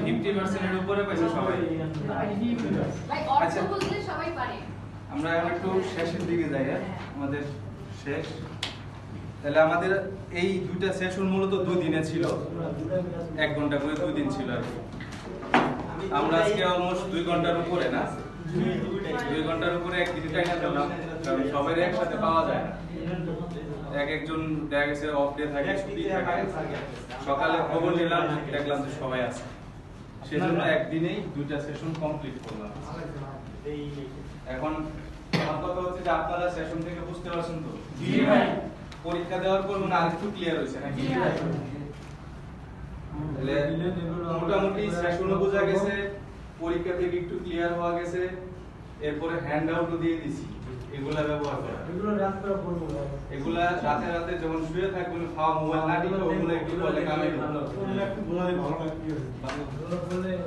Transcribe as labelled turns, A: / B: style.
A: Fifty পার্সেন্টের উপরে পাইছে সবাই
B: ভাই অর্থ
A: আচ্ছা।
B: সবাই পারে
A: আমরা এখন একটু শেষের দিকে যাই হ্যাঁ? আমাদের শেষ তাহলে আমাদের এই দুইটা সেশন মূলত দুই দিনে ছিল এক ঘণ্টা করে দুই দিন ছিল আর কি। আমরা আজকে অলমোস্ট দুই ঘণ্টার উপরে না? দুই ঘণ্টার উপরে এক দিন টাইম পেলাম কারণ সবাই একসাথে পাওয়া যায় না। এক একজন দেখা গেছে অফ ডে থাকে ছুটি থাকে। সকালে খবর নিলাম দেখলাম যে সবাই আছে। সেজন্য একদিনেই দুইটা সেশন কমপ্লিট করলাম। এখন কথা হচ্ছে যে আপনারা সেশন থেকে বুঝতে পারছেন তো? পরীক্ষা দেওয়ার পর মনে আরেকটু ক্লিয়ার হয়েছে নাকি? মোটামুটি সেশনও বোঝা গেছে পরীক্ষা থেকে একটু ক্লিয়ার হওয়া গেছে এরপরে হ্যান্ড আউটও দিয়ে দিছি। এগুলা ব্যবহার করা। এগুলা রাতে রাতে যখন শুয়ে থাকবেন খাওয়া মোবাইল না দিলে ওগুলো একটু বলে কামে